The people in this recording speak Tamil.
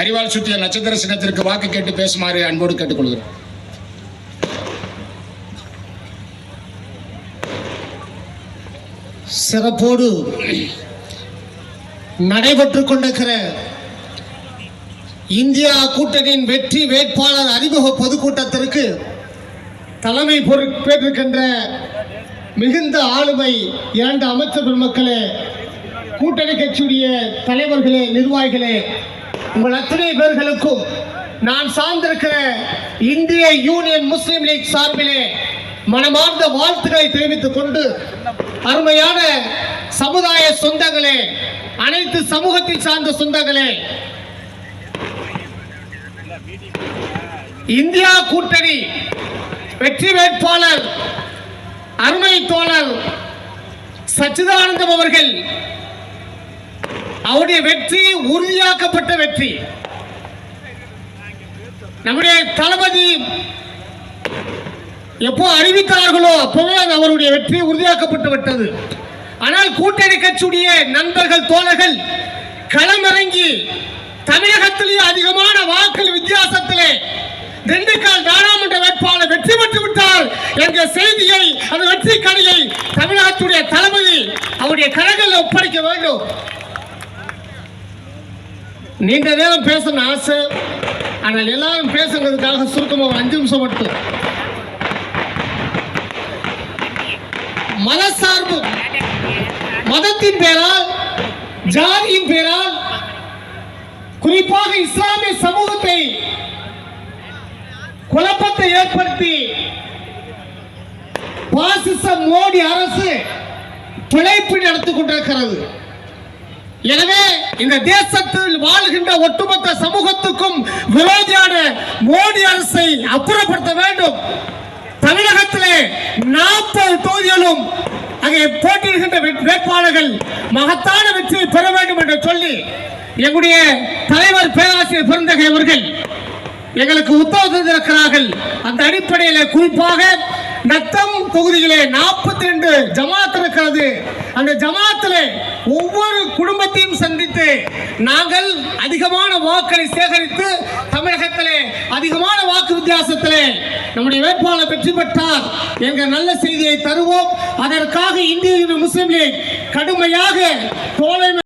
அறிவால் சுற்றிய நட்சத்திர சின்னத்திற்கு வாக்கு கேட்டு பேசுமாறு அன்போடு கேட்டுக்கொள்கிறோம். சிறப்போடு நடைபெற்றுக் கொண்டிருக்கிற இந்தியா கூட்டணியின் வெற்றி வேட்பாளர் அறிமுக பொதுக்கூட்டத்திற்கு தலைமை பொறுப்பேற்றிருக்கின்ற மிகுந்த ஆளுமை இரண்டு அமைச்சர் பெருமக்களே கூட்டணி கட்சியுடைய தலைவர்களே நிர்வாகிகளே உங்கள் அத்தனை பேர்களுக்கும் நான் சார்ந்திருக்கிற இந்திய யூனியன் முஸ்லீம் லீக் சார்பிலே மனமார்ந்த வாழ்த்துக்களை தெரிவித்துக் கொண்டு அருமையான சமுதாய சொந்தங்களே அனைத்து சமூகத்தை சார்ந்த சொந்தங்களே இந்தியா கூட்டணி வெற்றி வேட்பாளர் அருமை தோழர் சச்சிதானந்தம் அவர்கள் அவருடைய வெற்றி உறுதியாக்கப்பட்ட வெற்றி. நம்முடைய தளபதி எப்போ அறிவித்தார்களோ அப்பவே அது அவருடைய வெற்றி உறுதியாக்கப்பட்டு விட்டது. ஆனால் கூட்டணி கட்சியுடைய நண்பர்கள் தோழர்கள் களமிறங்கி தமிழகத்திலேயே அதிகமான வாக்கள் வித்தியாசத்திலே திண்டுக்கல் நாடாளுமன்ற வேட்பாளர் வெற்றி பெற்று விட்டார் என்ற செய்தியை அந்த வெற்றி கணியை தமிழகத்துடைய தளபதி அவருடைய கரங்களில் ஒப்படைக்க வேண்டும். நீண்ட நேரம் பேசணும் ஆசை. ஆனால் எல்லாரும் பேசுறதுக்காக சுருக்கமாக ஒரு அஞ்சு நிமிஷம் மட்டும். மதசார்பு மதத்தின் பேரால் ஜாதியின் பேரால் குறிப்பாக இஸ்லாமிய சமூகத்தை குழப்பத்தை ஏற்படுத்தி பாசிச மோடி அரசு பிழைப்பு நடத்தி கொண்டிருக்கிறது. எனவே இந்த தேசத்தில் வாழ்கின்ற ஒட்டுமொத்த சமூகத்துக்கும் விரோதியான மோடி அரசை அப்புறப்படுத்த வேண்டும். தமிழகத்திலே நாற்பது தொகுதிகளும் அங்கே போட்டியிடுகின்ற வேட்பாளர்கள் மகத்தான வெற்றியை பெற வேண்டும் என்று சொல்லி எங்களுடைய தலைவர் பேராசிரியர் பெருந்தகை அவர்கள் எங்களுக்கு உத்தரவு தந்திருக்கிறார்கள். அந்த அடிப்படையில் குறிப்பாக நத்தம் தொகுதியிலே நாற்பத்தி ரெண்டு ஜமாத் இருக்கிறது. அந்த ஜமாத்தில் ஒவ்வொரு குடும்பத்தையும் சென்று நாங்கள் அதிகமான வாக்களை சேகரித்து தமிழகத்திலே அதிகமான வாக்கு வித்தியாசத்திலே நம்முடைய வேட்பாளர் வெற்றி பெற்றார் என்ற நல்ல செய்தியை தருவோம். அதற்காக இந்திய முஸ்லிம் லீக் கடுமையாக தோழமை